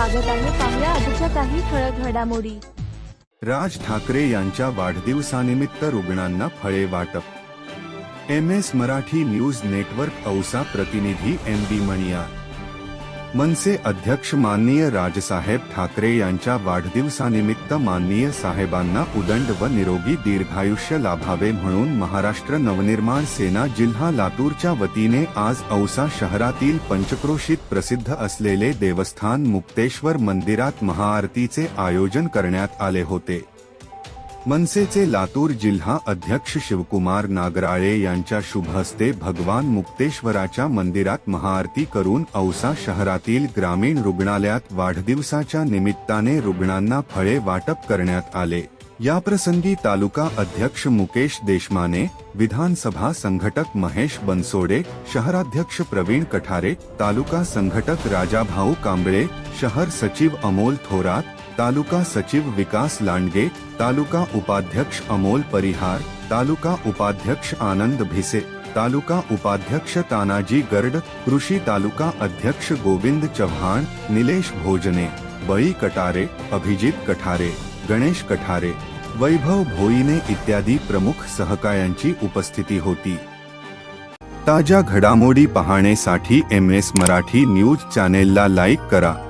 स्वागत आहे पाहुया आजच्या काही ठळक घडामोडी. राज ठाकरे यांच्या वाढदिवसानिमित्त रुग्णांना फळे वाटप. M S Marathi news network Ausa प्रतिनिधी एम बी मणिया मनसे अध्यक्ष माननीय राजसाहेब ठाकरे यांच्या वाढदिवसानिमित्त माननीय साहेबांना उदंड व निरोगी दीर्घायुष्य लाभावे म्हणून महाराष्ट्र नवनिर्माण सेना जिल्हा लातूरच्या वतीने आज औसा शहरातील पंचक्रोशीत प्रसिद्ध असलेले देवस्थान मुक्तेश्वर मंदिरात महाआरतीचे आयोजन करण्यात आले होते. मनसेचे लातूर जिल्हा अध्यक्ष शिवकुमार नागराळे यांच्या शुभ हस्ते भगवान मुक्तेश्वराच्या मंदिरात महाआरती करून औसा शहरातील ग्रामीण रुग्णालयात वाढदिवसाच्या निमित्ताने रुग्णांना फळे वाटप करण्यात आले. याप्रसंगी तालुका अध्यक्ष मुकेश देशमाने विधानसभा संघटक महेश बनसोडे शहराध्यक्ष प्रवीण कठारे तालुका संघटक राजाभाऊ कांबळे शहर सचिव अमोल थोरात तालुका सचिव विकास लांडगे, तालुका उपाध्यक्ष अमोल परिहार, तालुका उपाध्यक्ष आनंद भिसे, तालुका उपाध्यक्ष तानाजी गर्ड, कृषि तालुका अध्यक्ष गोविंद चौहान निलेश भोजने, बई कटारे, अभिजीत कठारे, गणेश कठारे, वैभव भोईने इत्यादि प्रमुख सहकायांची उपस्थिति होती. ताज़ा घड़ामोड़ पहाने साथी M S Marathi news channel like करा.